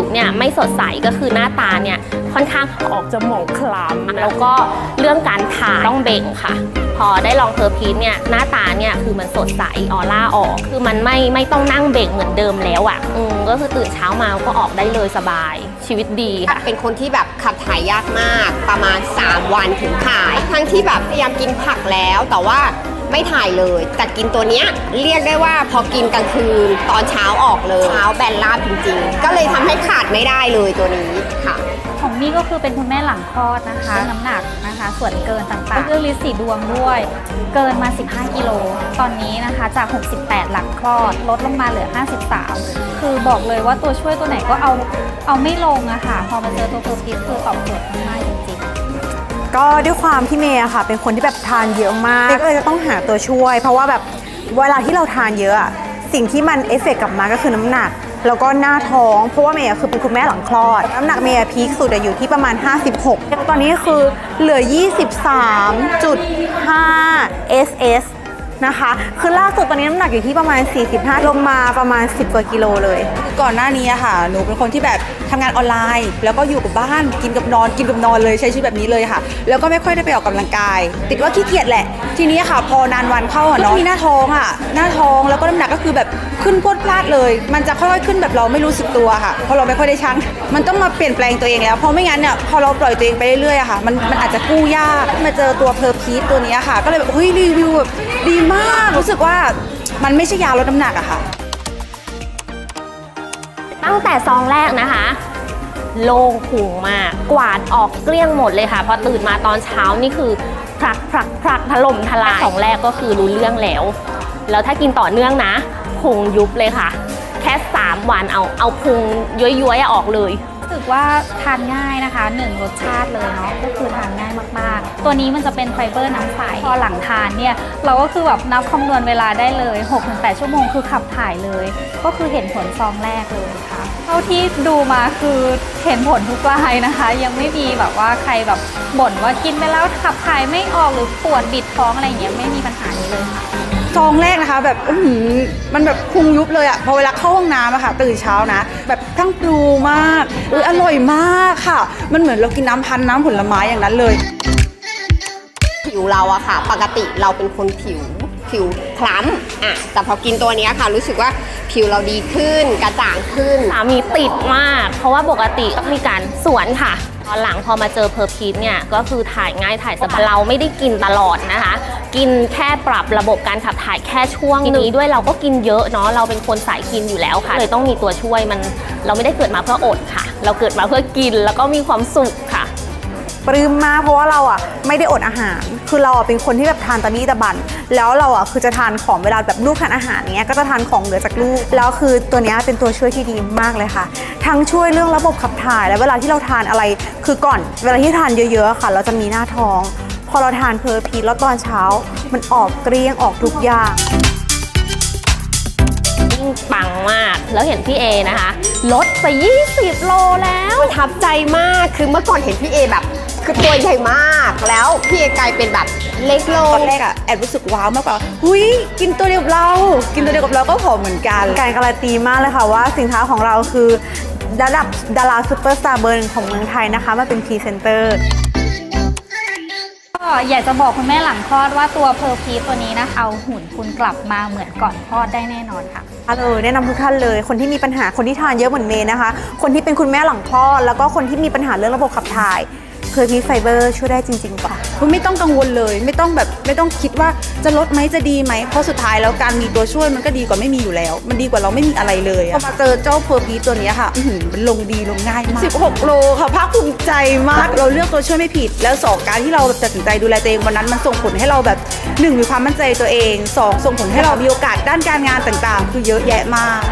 เรื่องผิวเนี่ยไม่สดใสก็คือหน้าตาเนี่ยค่อนข้างออกจะหมองคล้ำแล้วก็เรื่องการทาต้องเบ่งค่ะ พอได้ลองเพอร์พีทเนี่ยหน้าตาเนี่ยคือมันสดใสออร่าออก คือมันไม่ไม่ต้องนั่งเบ่งเหมือนเดิมแล้วอะ่ะอืมก็คือตื่นเช้ามาก็ออกได้เลยสบาย ชีวิตดีค่ะเป็นคนที่แบบขับถ่ายยากมากประมาณ 3 วันถึงถ่าย ทั้งที่แบบพยายามกินผักแล้วแต่ว่า ไม่ถ่ายเลยแต่กินตัวเนี้ยเรียกได้ว่าพอกินกลางคืนตอนเช้าออกเลยเช้าแบนราบจริงๆ ก็เลยทำให้ขาดไม่ได้เลยตัวนี้ค่ะ ของมี่ก็คือเป็นคุณแม่หลังคลอดนะคะ น้ำหนักนะคะ ส่วนเกินต่างๆเรื่องลิสีดวงด้วย เกินมา 15 กิโล ตอนนี้นะคะจาก 68 หลังคลอด ลดลงมาเหลือ 53 คือบอกเลยว่าตัวช่วยตัวไหนก็เอาเอาไม่ลงอะค่ะ พอมาเจอตัวโปรพิสคือตอบโจทย์มากจริงๆ ก็ด้วยความที่เมย์อะค่ะ เป็นคนที่แบบทานเยอะมากก็เลยจะต้องหาตัวช่วย เพราะว่าแบบเวลาที่เราทานเยอะอะสิ่งที่มันเอฟเฟกต์กลับมาก็คือน้ำหนัก แล้วก็หน้าท้องเพราะว่าเมย์อะคือเป็นคุณแม่หลังคลอด น้ำหนักเมย์อะพีคสุดอะอยู่ที่ประมาณ 56 ตอนนี้คือเหลือ 23.5 SS นะคะ คือล่าสุดตอนนี้น้ำหนักอยู่ที่ประมาณ 45 ลงมาประมาณ 10 กว่ากิโลเลย ก่อนหน้านี้อะค่ะ หนูเป็นคนที่แบบทำงานออนไลน์ แล้วก็อยู่กับบ้านกินกับนอน กินกับนอนเลยใช้ชีวิตแบบนี้เลยค่ะ แล้วก็ไม่ค่อยได้ไปออกกำลังกาย ติดว่าขี้เกียจแหละ ทีนี้ค่ะ พอนานวันเข้าอะเนาะมีหน้าท้องอะหน้าท้องแล้วก็น้ำหนักก็คือแบบขึ้นพรวดพลาดเลย มันจะค่อยๆขึ้นแบบเราไม่รู้สึกตัวค่ะ เพราะเราไม่ค่อยได้ชั่งมันต้องมาเปลี่ยนแปลงตัวเองแล้วเพราะไม่งั้นเนี่ยพอเราปล่อยตัวเองไปเรื่อยๆอะค่ะมันมันอาจจะกู้ยากมาเจอตัวเพอร์พีทตัวนี้ค่ะ ก็เลยแบบเฮ้ยรีวิวแบบดีมากรู้สึกว่ามันไม่ใช่ยาลดน้ำหนักอะค่ะ ตั้งแต่ซองแรกนะคะ โล่งพุงมาก กวาดออกเกลี้ยงหมดเลยค่ะ พอตื่นมาตอนเช้านี่คือพลักพลักพลักถล่มทลายซองแรกก็คือรู้เรื่องแล้ว แล้วถ้ากินต่อเนื่องนะพุงยุบเลยค่ะ แค่ 3 วันเอาเอาพุงย้อยๆออกเลย สึกว่าทานง่ายนะคะหนึ่งรสชาติเลยเนาะก็คือทานง่ายมากๆ ตัวนี้มันจะเป็นไฟเบอร์น้ำใสพอหลังทานเนี่ยเราก็คือแบบนับคำนวณเวลาได้เลย 6-8 ชั่วโมงคือขับถ่ายเลย ก็คือเห็นผลซองแรกเลยค่ะเท่าที่ดูมาคือเห็นผลทุกรายนะคะ ยังไม่มีแบบว่าใครแบบบ่นว่ากินไปแล้วขับถ่ายไม่ออกหรือปวดบิดท้องอะไรอย่างเงี้ยไม่มีปัญหานี้เลยค่ะ ซองแรกนะคะ แบบอื้อหือมันแบบพุงยุบเลยอะพอเวลาเข้าห้องน้ำอะค่ะตื่นเช้านะ แบบทั้งปรูมากอุ้ยอร่อยมากค่ะ มันเหมือนเรากินน้ำพันธุ์น้ำผลไม้อย่างนั้นเลย ผิวเราอะค่ะ ปกติเราเป็นคนผิว ผิวคล้ำอะแต่พอกินตัวเนี้ยค่ะ รู้สึกว่าผิวเราดีขึ้น กระจ่างขึ้น สามีติดมาก เพราะว่าปกติก็มีการสวนค่ะ ตอนหลังพอมาเจอเพอร์พีทเนี่ย ก็คือถ่ายง่ายถ่ายสบายเราไม่ได้กินตลอดนะคะ กินแค่ปรับระบบการขับถ่ายแค่ช่วงนี้ด้วยเราก็กินเยอะเนาะเราเป็นคนสายกินอยู่แล้วค่ะเลยต้องมีตัวช่วยมันเราไม่ได้เกิดมาเพื่ออดค่ะ เราเกิดมาเพื่อกินแล้วก็มีความสุขค่ะ ปลื้มมากเพราะว่าเราอะไม่ได้อดอาหาร คือเราอะเป็นคนที่แบบทานตะบี้ตะบัน แล้วเราอะคือจะทานของเวลาแบบลูกทานอาหารเนี้ยก็จะทานของเหลือจากลูก แล้วคือตัวเนี้ยเป็นตัวช่วยที่ดีมากเลยค่ะ ทั้งช่วยเรื่องระบบขับถ่ายและเวลาที่เราทานอะไร คือก่อนเวลาที่ทานเยอะๆค่ะ เราจะมีหน้าท้อง พอเราทานเพอร์พีทแล้วตอนเช้า มันออกเกลี้ยงออกทุกอย่างยิ่งปังมาก แล้วเห็นพี่เอนะคะ ลดไป 20 โลแล้วประทับใจมาก คือเมื่อก่อนเห็นพี่เอแบบ คือตัวใหญ่มากแล้วพี่เอกลายเป็นแบบเล็กลตองนแรกอะแอบรู้สึกว้าวมากกว่าหุยกินตัวเดียวกับเรา กินตัวเดียวกับเราก็ผอมเหมือนกัน การการันตีมากเลยค่ะว่าสินค้าของเราคือระดับดาราซูเปอร์สตาร์เบอร์หนึ่งของเมืองไทยนะคะมาเป็นพรีเซนเตอร์ ก็อยากจะบอกคุณแม่หลังคลอดว่าตัวเพอร์พีตัวนี้นะเอาหุ่นคุณกลับมาเหมือนก่อนคลอดได้แน่นอนค่ะเลยแนะนำทุกท่านเลย คนที่มีปัญหาคนที่ทานเยอะเหมือนเมย์นะคะ คนที่เป็นคุณแม่หลังคลอดแล้วก็คนที่มีปัญหาเรื่องระบบขับถ่ายเพ อร์พีไฟเบอร์ช่วยได้จริง ๆ ค่ะ คุณไม่ต้องกังวลเลยไม่ต้องแบบไม่ต้องคิดว่าจะลดไหมจะดีไหม เพราะสุดท้ายแล้วการมีตัวช่วยมันก็ดีกว่าไม่มีอยู่แล้ว มันดีกว่าเราไม่มีอะไรเลยอะพอมาเจอเจ้าเพอร์พีตัวเนี้ยค่ะอื้อหือมันลงดีลงง่ายมาก 16 โลค่ะภาคภูมิใจมากเราเลือกตัวช่วยไม่ผิด แล้วสองการที่เราตัดสินใจดูแลตัวเองวันนั้นมันส่งผลให้เราแบบหนึ่งมีความมั่นใจตัวเองสองส่งผลให้เรามีโอกาสด้านการงานต่างๆ คือเยอะแยะมาก